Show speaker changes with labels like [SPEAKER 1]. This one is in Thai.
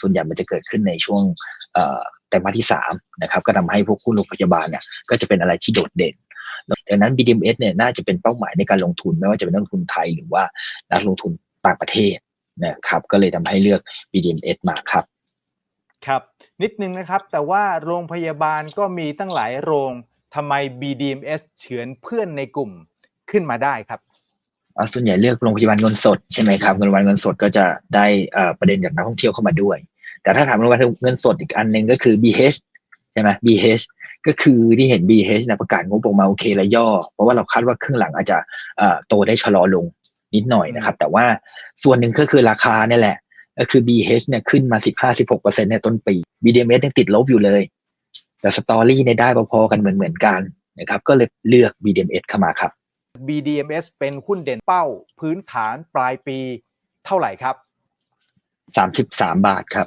[SPEAKER 1] ส่วนใหญ่มันจะเกิดขึ้นในช่วงเอ่อไตรมาสที่สามนะครับก็ทำให้พวกหุ้นโรงพยาบาลเนี่ยก็จะเป็นอะไรที่โดดเด่นดังนั้น BDMs เนี่ยน่าจะเป็นเป้าหมายในการลงทุนไม่ว่าจะเป็นนักลงทุนไทยหรือว่านักลงทุนต่างประเทศนะครับก็เลยทำให้เลือก BDMs มาครับ
[SPEAKER 2] ครับ นิดนึงนะครับ แต่ว่าโรงพยาบาลก็มีตั้งหลายโรงทำไม BDMs เฉือนเพื่อนในกลุ่มขึ้นมาได้ครับ
[SPEAKER 1] ส่วนใหญ่เลือกโรงพยาบาลเงินสดใช่ไหมครับโรงพยาบาลเงินสดก็จะได้ประเด็นจากนักท่องเที่ยวเข้ามาด้วย แต่ถ้าถามโรงพยาบาลเงินสดอีกอันหนึ่งก็คือ BH ใช่ไหม BH ก็คือที่เห็น BH นะประกาศงบออกมาโอเคและย่อ เพราะว่าเราคาดว่าครึ่งหลังอาจจะโตได้ชะลอลงนิดหน่อยนะครับ แต่ว่าส่วนหนึ่งก็คือราคาเนี่ยแหละ ก็คือ BH เนี่ยขึ้นมา 15-16%ในต้นปี BDMs ยังติดลบอยู่เลย แต่สตอรี่เนี่ยได้พอๆกันเหมือนเหมือนๆกันนะครับ ก็เลยเลือก BDMs เข้ามาครับ
[SPEAKER 2] BDMs เป็นหุ้นเด่นเป้าพื้นฐานปลายปีเท่าไหร่ครับ
[SPEAKER 1] 33 บาทครับ